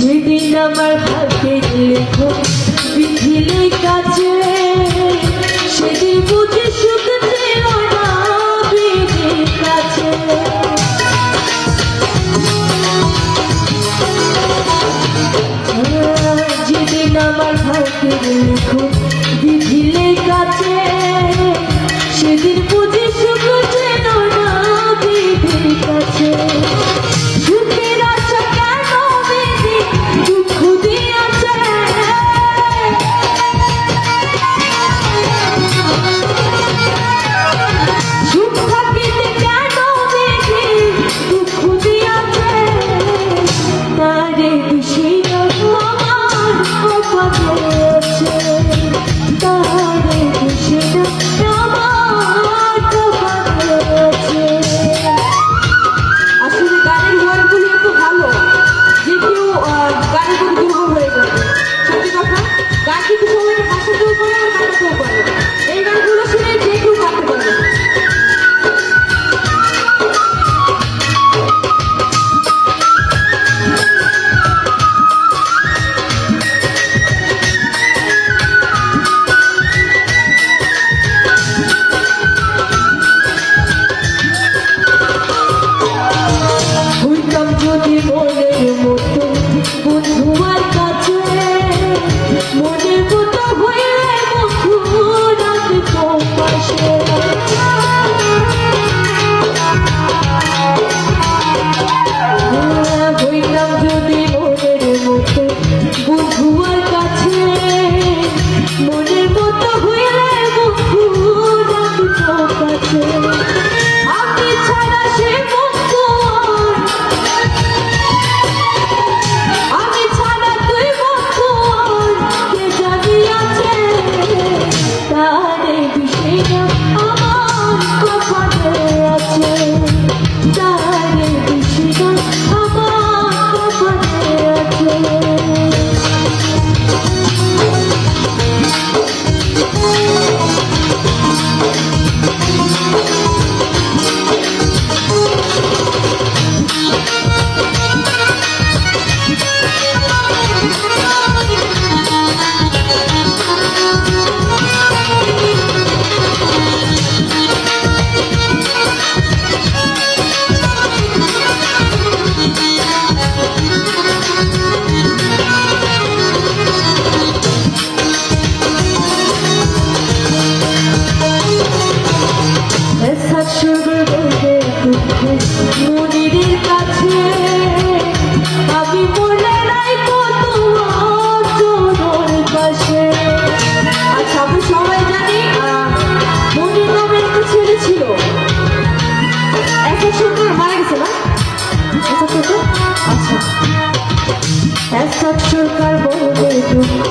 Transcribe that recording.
যেদিন আমার ভাগ্যে লেখো বিধিলে কাছে সেদিন বুঝে সুখ কাছে। যেদিন আমার ভাগ্যে লেখো আচ্ছা। এক আচ্ছা সরকার বহু